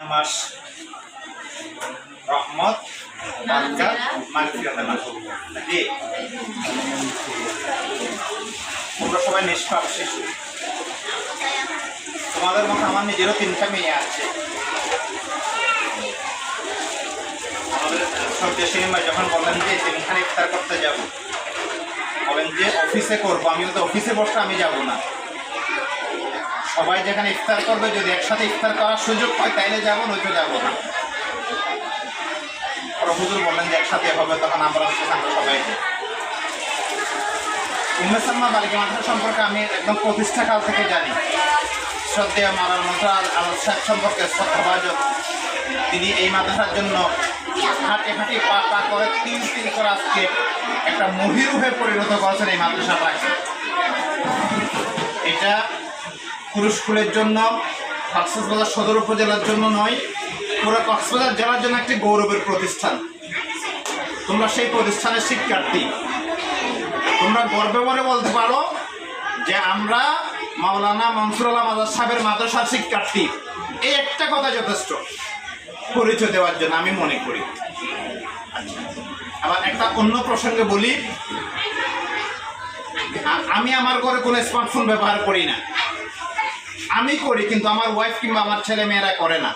মাস রহমত তোমরা সবাই নিষ্পাপ শিশু তোমাদের মতো আমার নিজেরও তিনটা মেয়ে আছে। আমাদের সদ্য সিনেমায় যখন বলেন যে তিনখানে ইফতার করতে যাব, বলেন যে অফিসে করব আমি তো অফিসে বসে আমি যাব না। সবাই যেখানে ইফতার করবে, যদি একসাথে ইফতার করার সুযোগ হয় তাইলে যাব, নয়তো যাব না। আর হুজুর বললেন যে একসাথে হবে তখন আমরা সেখানে সবাই। উম্মে বালিকা মাদ্রাসা সম্পর্কে আমি একদম প্রতিষ্ঠা কাল থেকে জানি। শ্রদ্ধেয় মারার মতো আল সাহেব সম্পর্কে শ্রদ্ধাভাজন। তিনি এই মাদ্রাসার জন্য হাঁটি হাঁটি পা পা করে তিন তিন করে আজকে একটা মহিরূপে পরিণত করেছেন এই মাদ্রাসাটাকে এটা পুরুষ স্কুলের জন্য, কক্সবাজার সদর উপজেলার জন্য নয়, পুরো কক্সবাজার জেলার জন্য একটি গৌরবের প্রতিষ্ঠান। তোমরা সেই প্রতিষ্ঠানের শিক্ষার্থী। তোমরা গর্বে বলে বলতে পারো যে আমরা মাওলানা মনসুরুল্লাহ মাদার সাহেবের মাদ্রাসার শিক্ষার্থী। এই একটা কথা যথেষ্ট, পরিচয় দেওয়ার জন্য আমি মনে করি। আবার একটা অন্য প্রসঙ্গে বলি, আমি আমার ঘরে কোনো স্মার্টফোন ব্যবহার করি না। আমি করি, কিন্তু আমার ওয়াইফ কিংবা আমার ছেলে মেয়েরা করে না।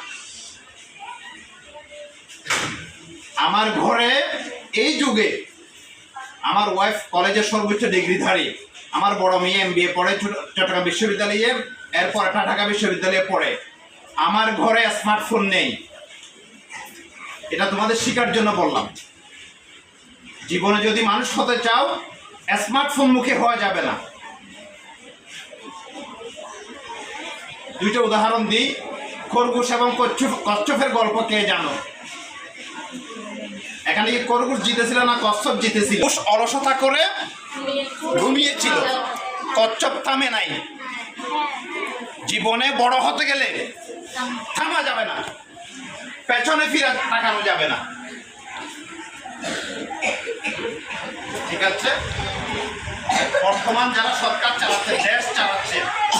আমার ঘরে এই যুগে আমার ওয়াইফ কলেজের সর্বোচ্চ ডিগ্রিধারী। আমার বড় মেয়ে এম বি এ পড়ে, চট- চট্টগ্রাম বিশ্ববিদ্যালয়ে, এরপর ঢাকা বিশ্ববিদ্যালয়ে পড়ে। আমার ঘরে স্মার্টফোন নেই। এটা তোমাদের শিকার জন্য বললাম। জীবনে যদি মানুষ হতে চাও স্মার্টফোন মুখে হওয়া যাবে না। দুইটা উদাহরণ দিই। খরগোশ এবং কচ্ছপ। কচ্ছপের গল্প কে জানো? এখানে কি খরগোশ জিতেছিল না কচ্ছপ জিতেছিল? অলসতা করে ঘুমিয়েছিল। কচ্ছপ থামে নাই। জীবনে বড় হতে গেলে থামা যাবে না। পেছনে ফিরে তাকানো যাবে না। ঠিক আছে? বর্তমান যারা সরকার চালাচ্ছে, দেশ চালাচ্ছে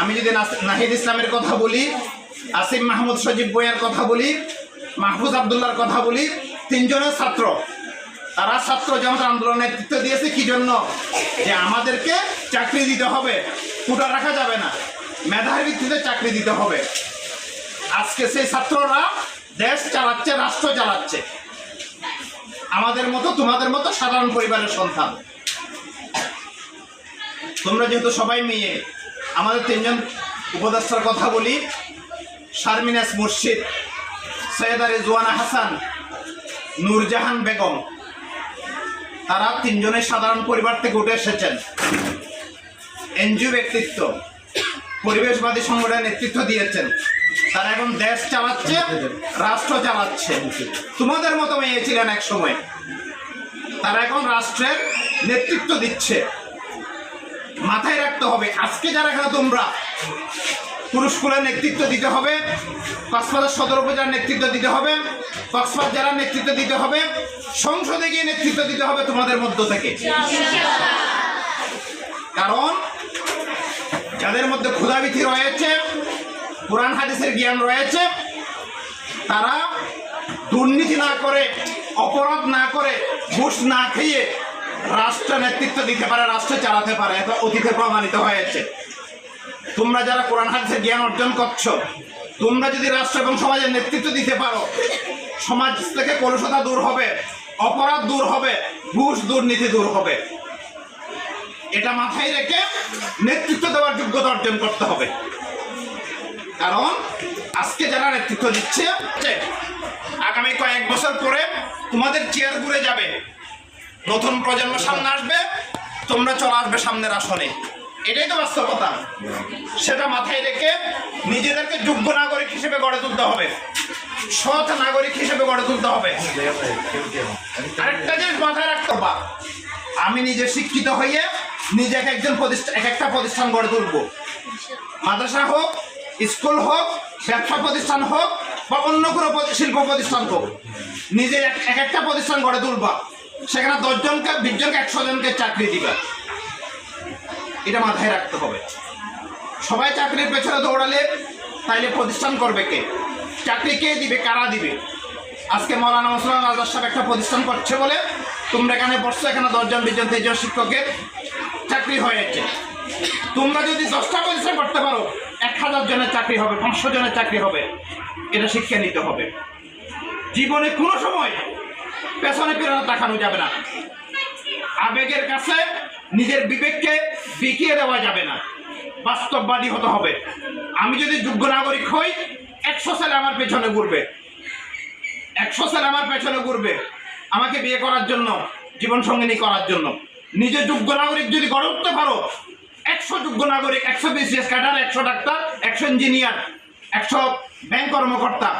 আমি যদি নাহিদ ইসলামের কথা বলি আসিম মাহমুদ সজীব বইয়ের কথা বলি, মাহফুজ আবদুল্লার কথা বলি, তিনজনের ছাত্র। তারা ছাত্র জনতা আন্দোলন নেতৃত্ব দিয়েছে কি জন্য? যে আমাদেরকে চাকরি দিতে হবে। কুটা রাখা যাবে না। মেধার ভিত্তিতে চাকরি দিতে হবে। আজকে সেই ছাত্ররা দেশ চালাচ্ছে, রাষ্ট্র চালাচ্ছে। আমাদের মতো, তোমাদের মতো সাধারণ পরিবারের সন্তান। তোমরা যেহেতু সবাই মেয়ে আমাদের তিনজন উপদেষ্টার কথা বলি। শারমিনাস মুর্শিদ, সৈয়দ জুয়ানা হাসান, নূরজাহান বেগম, তারা তিনজনের সাধারণ পরিবার থেকে উঠে এসেছেন। এনজিও ব্যক্তিত্ব, পরিবেশবাদী সংগঠনের নেতৃত্ব দিয়েছেন। তারা এখন দেশ চালাচ্ছে, রাষ্ট্র চালাচ্ছে। তোমাদের মতো মেয়ে ছিলেন এক সময়। তারা এখন রাষ্ট্রের নেতৃত্ব দিচ্ছে। মাথায় রাখতে হবে। আজকে যারা এখানে তোমরা পুরুষ স্কুলের নেতৃত্ব দিতে হবে, কক্সবাজার সদর উপজেলার নেতৃত্ব দিতে হবে, কক্সবাজার জেলার নেতৃত্ব দিতে হবে, সংসদে গিয়ে নেতৃত্ব দিতে হবে তোমাদের মধ্য থেকে। কারণ যাদের মধ্যে ক্ষুধাবিধি রয়েছে, কোরআন হাদিসের জ্ঞান রয়েছে, তারা দুর্নীতি না করে, অপরাধ না করে, ঘুষ না খেয়ে রাষ্ট্র নেতৃত্ব দিতে পারে, রাষ্ট্র চালাতে পারে, এটা অতীতে প্রমাণিত হয়েছে। তোমরা যারা কোরআন হাদিসের জ্ঞান অর্জন করছ, তোমরা যদি রাষ্ট্র এবং সমাজের নেতৃত্ব দিতে পারো, সমাজ থেকে কলুষতা দূর হবে, অপরাধ দূর হবে, ঘুষ দুর্নীতি দূর হবে। এটা মাথায় রেখে নেতৃত্ব দেওয়ার যোগ্যতা অর্জন করতে হবে। কারণ, আজকে যারা নেতৃত্ব দিচ্ছে, আগামী কয়েক বছর পরে তোমাদের চেয়ার ঘুরে যাবে। নতুন প্রজন্ম সামনে আসবে, তোমরা চলে আসবে সামনের আসনে। এটাই তো বাস্তবতা। সেটা মাথায় রেখে নিজেদেরকে যোগ্য নাগরিক হিসেবে গড়ে তুলতে হবে। সৎ নাগরিক হিসেবে গড়ে তুলতে হবে। আরেকটা জিনিস মাথায় রাখতে হবে, আমি নিজে শিক্ষিত হয়ে নিজেকে একজন প্রতিষ্ঠান এক একটা প্রতিষ্ঠান গড়ে তুলবো। মাদ্রাসা হোক, স্কুল হোক, ব্যবসা প্রতিষ্ঠান হোক, বা অন্য কোনো শিল্প প্রতিষ্ঠান হোক নিজে এক- এক একটা প্রতিষ্ঠান গড়ে তুলবা। সেখানে দশজনকে, বিশজনকে একশো জনকে চাকরি দিবে। এটা মাথায় রাখতে হবে। সবাই চাকরির পেছনে দৌড়ালে তাইলে প্রতিষ্ঠান করবে কে? চাকরি কে দিবে? কারা দিবে? আজকে মৌলানা মুসলাম আজাদ সাহেব একটা প্রতিষ্ঠান করছে বলে তোমরা এখানে বসছো, এখানে দশজন, বিশজন তেজন শিক্ষকের চাকরি হয়েছে। তোমরা যদি দশটা প্রতিষ্ঠান করতে পারো, এক হাজার জনের চাকরি হবে, পাঁচশো জনের চাকরি হবে। এটা শিক্ষা নিতে হবে। জীবনে কোনো সময় পেছনে পেরোনো তাকানো যাবে না। আবেগের কাছে নিজের বিবেককে বিকিয়ে দেওয়া যাবে না। বাস্তববাদী হতে হবে। আমি যদি যোগ্য নাগরিক হই, একশো সালে আমার পেছনে ঘুরবে। একশো সালে আমার পেছনে ঘুরবে আমাকে বিয়ে করার জন্য জীবন সঙ্গিনী করার জন্য। নিজে যোগ্য নাগরিক যদি গড়ে উঠতে পারো একশো যোগ্য নাগরিক, একশো বিসিএস ক্যাডার, একশো ডাক্তার, একশো ইঞ্জিনিয়ার, একশো ব্যাংক কর্মকর্তা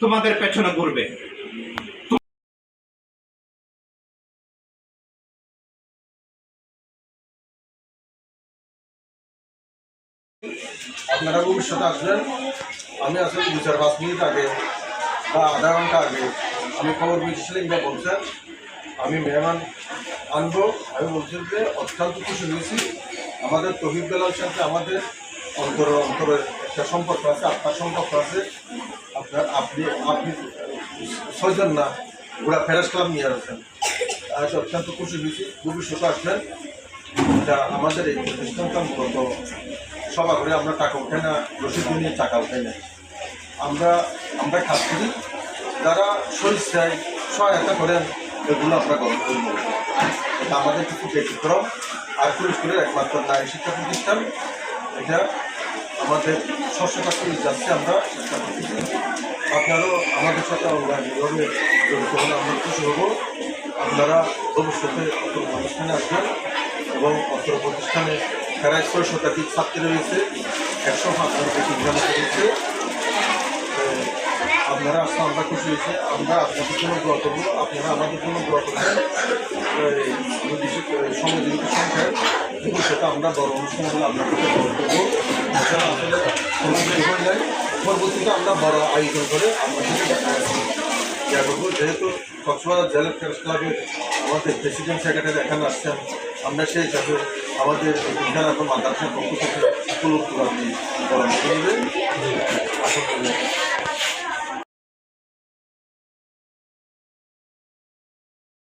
তোমাদের পেছনে ঘুরবে। আপনারা ভবিষ্যতে আসবেন। আমি আসলে দু চার পাঁচ মিনিট আগে বা আধা ঘণ্টা আগে আমি খবর বুঝেছিলাম বা বলছেন আমি মেহমান আনব। আমি বলছেন যে অত্যন্ত খুশি হয়েছি। আমাদের তহিদ সাথে আমাদের অন্তর অন্তরের একটা সম্পর্ক আছে আপনার সম্পর্ক আছে। আপনার আপনি আপনি ছয়জন না, ওরা ফেরাস ক্লাব নিয়ে আসছেন আজ অত্যন্ত খুশি হয়েছি। ভবিষ্যতে আসবেন। এটা আমাদের এই প্রতিষ্ঠানটা মূলত সভা করে আমরা টাকা উঠে না, রসিদ নিয়ে টাকা উঠে না। আমরা আমরা কাজ করি, যারা স্বেচ্ছায় সহায়তা করেন, এগুলো আমরা গ্রহণ করব এটা আমাদের কিছু ব্যতিক্রম আর পুরস্কারের একমাত্র নারী শিক্ষা প্রতিষ্ঠান। এটা আমাদের সবসময় করে যাচ্ছে আমরা, শিক্ষা করতেছি আপনারাও আমাদের সাথে অঙ্গাঙ্গিভাবে জড়িত হলে আমরা খুশি হব। আপনারা ভবিষ্যতে অত্র প্রতিষ্ঠানে আসবেন এবং অত্র প্রতিষ্ঠানে প্রায় ছয় শতাধিক ছাত্রী রয়েছে, একশো পাঁচজন এক্সাম রয়েছে। আপনারা আসলে আমরা খুশি হয়েছে। আমরা আপনাদের জন্য দোয়া করব। আপনারা আমাদের জন্য দোয়া করবেন। সংখ্যায়। ভবিষ্যতে আমরা বড় অনুষ্ঠান হলে আপনার কাছে দোয়া করব। এছাড়া পরবর্তীতে আমরা বড় আয়োজন করে করব। যেহেতু কক্সবাজার জেলা প্রেস ক্লাবের আমাদের প্রেসিডেন্ট সেক্রেটারি এখানে আসছেন, আমরা সেই হিসাবে আমাদের বিধানত মাদ্রাসার পক্ষ থেকে উপলব্ধ আপনি পরামর্শ নেবেন